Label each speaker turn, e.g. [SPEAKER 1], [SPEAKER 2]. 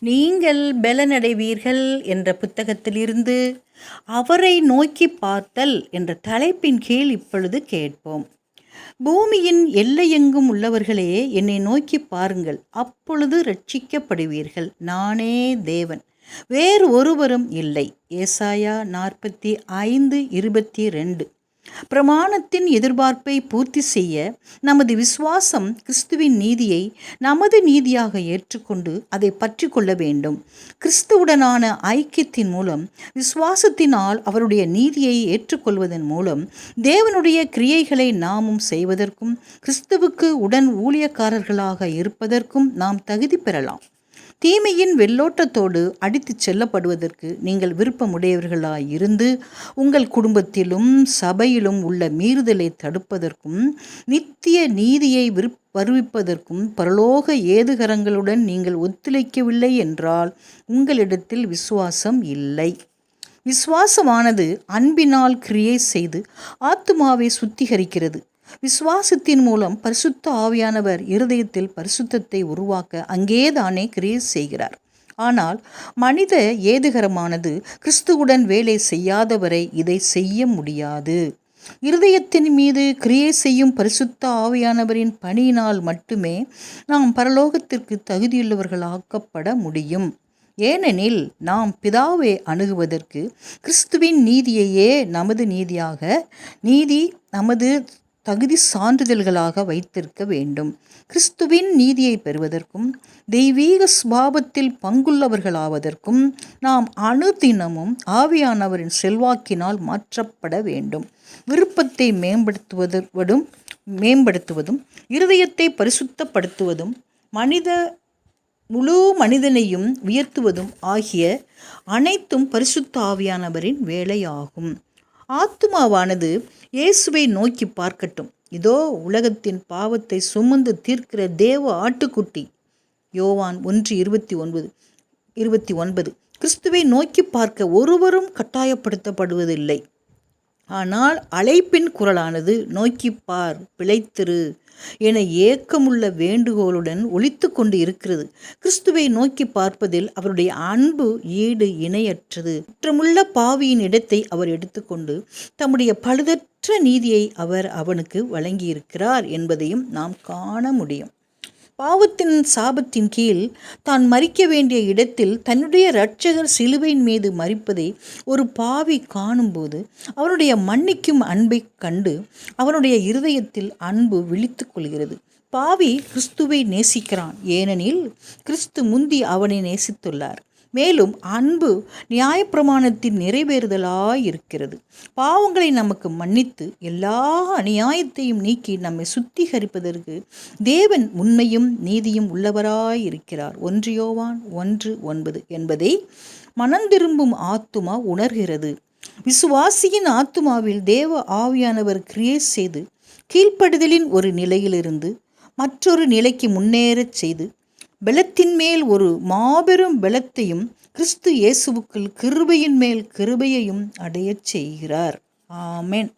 [SPEAKER 1] நீங்கள் பலனடைவீர்கள் என்ற புத்தகத்திலிருந்து அவரை நோக்கி பார்த்தல் என்ற தலைப்பின் கீழ் இப்பொழுது கேட்போம். பூமியின் எல்லையெங்கும் உள்ளவர்களே என்னை நோக்கி பாருங்கள். அப்பொழுது ரட்சிக்கப்படுவீர்கள். நானே தேவன். வேறு ஒருவரும் இல்லை. ஏசாயா நாற்பத்தி ஐந்து இருபத்தி ரெண்டு. பிரமாணத்தின் எதிர்பார்ப்பை பூர்த்தி செய்ய நமது விசுவாசம் கிறிஸ்துவின் நீதியை நமது நீதியாக ஏற்றுக்கொண்டு அதை பற்றி கொள்ள வேண்டும். கிறிஸ்துவுடனான ஐக்கியத்தின் மூலம் விசுவாசத்தினால் அவருடைய நீதியை ஏற்றுக்கொள்வதன் மூலம் தேவனுடைய கிரியைகளை நாமும் செய்வதற்கும் கிறிஸ்துவுக்கு உடன் ஊழியக்காரர்களாக இருப்பதற்கும் நாம் தகுதி பெறலாம். தீமையின் வெள்ளோட்டத்தோடு அடித்துச் செல்லப்படுவதற்கு நீங்கள் விருப்பமுடையவர்களாயிருந்து உங்கள் குடும்பத்திலும் சபையிலும் உள்ள மீறுதலை தடுப்பதற்கும் நித்திய நீதியை விருப் வருவிப்பதற்கும் பரலோக ஏதுகரங்களுடன் நீங்கள் ஒத்துழைக்கவில்லை என்றால் உங்களிடத்தில் விசுவாசம் இல்லை. விசுவாசமானது அன்பினால் கிரியை செய்து ஆத்மாவை சுத்திகரிக்கிறது. விசுவாசத்தின் மூலம் பரிசுத்த ஆவியானவர் இருதயத்தில் பரிசுத்தத்தை உருவாக்க அங்கேதானே கிரியை செய்கிறார். ஆனால் மனித ஏதுகரமானது கிறிஸ்துவுடன் வேலை செய்யாதவரை இதை செய்ய முடியாது. இருதயத்தின் மீது கிரியை செய்யும் பரிசுத்த ஆவியானவரின் பணியினால் மட்டுமே நாம் பரலோகத்திற்கு தகுதியுள்ளவர்களாக்கப்பட முடியும். ஏனெனில் நாம் பிதாவை அணுகுவதற்கு கிறிஸ்துவின் நீதியையே நமது நீதியாக நீதி நமது தகுதி சான்றிதழ்களாக வைத்திருக்க வேண்டும். கிறிஸ்துவின் நீதியை பெறுவதற்கும் தெய்வீக சுபாவத்தில் பங்குள்ளவர்களாவதற்கும் நாம் அணுதினமும் ஆவியானவரின் செல்வாக்கினால் மாற்றப்பட வேண்டும். விருப்பத்தை மேம்படுத்துவதும் மேம்படுத்துவதும் இருதயத்தை பரிசுத்தப்படுத்துவதும் மனித முழு மனிதனையும் உயர்த்துவதும் ஆகிய அனைத்தும் பரிசுத்த ஆவியானவரின் வேலையாகும். ஆத்துமாவானது இயேசுவை நோக்கி பார்க்கட்டும். இதோ உலகத்தின் பாவத்தை சுமந்து தீர்க்கிற தேவ ஆட்டுக்குட்டி. யோவான் ஒன்று இருபத்தி ஒன்பது இருபத்தி ஒன்பது. கிறிஸ்துவை நோக்கி பார்க்க ஒருவரும் கட்டாயப்படுத்தப்படுவதில்லை. ஆனால் அழைப்பின் குரலானது நோக்கிப்பார் பிழைத்திரு என ஏக்கமுள்ள வேண்டுகோளுடன் ஒழித்து கொண்டு இருக்கிறது. கிறிஸ்துவை நோக்கி பார்ப்பதில் அவருடைய அன்பு ஈடு இணையற்றது. குற்றமுள்ள பாவியின் இடத்தை அவர் எடுத்துக்கொண்டு தம்முடைய பழுதற்ற நீதியை அவர் அவனுக்கு வழங்கியிருக்கிறார் என்பதையும் நாம் காண முடியும். பாவத்தின் சாபத்தின் கீழ் தான் மறிக்க வேண்டிய இடத்தில் தன்னுடைய இரட்சகர் சிலுவையின் மீது மறிப்பதை ஒரு பாவி காணும்போது அவனுடைய மன்னிக்கும் அன்பை கண்டு அவனுடைய இருதயத்தில் அன்பு விழித்து கொள்கிறது. பாவி கிறிஸ்துவை நேசிக்கிறான். ஏனெனில் கிறிஸ்து முந்தி அவனை நேசித்துள்ளார். மேலும் அன்பு நியாயப்பிரமாணத்தின் நிறைவேறுதலாய் இருக்கிறது பாவங்களை நமக்கு மன்னித்து எல்லா அநியாயத்தையும் நீக்கி நம்மை சுத்திகரிப்பதற்கு தேவன் உண்மையும் நீதியும் உள்ளவராய் இருக்கிறார் ஒன்றியோவான் ஒன்று ஒன்பது என்பதை மனந்திரும்பும் ஆத்துமா உணர்கிறது. விசுவாசியின் ஆத்துமாவில் தேவ ஆவியானவர் கிரியேட் செய்து கீழ்ப்படுதலின் ஒரு நிலையிலிருந்து மற்றொரு நிலைக்கு முன்னேறச் செய்து பலத்தின் மேல் ஒரு மாபெரும் பலத்தையும் கிறிஸ்து இயேசுவுக்குள் கிருபையின் மேல் கிருபையையும் அடையச் செய்கிறார். ஆமேன்.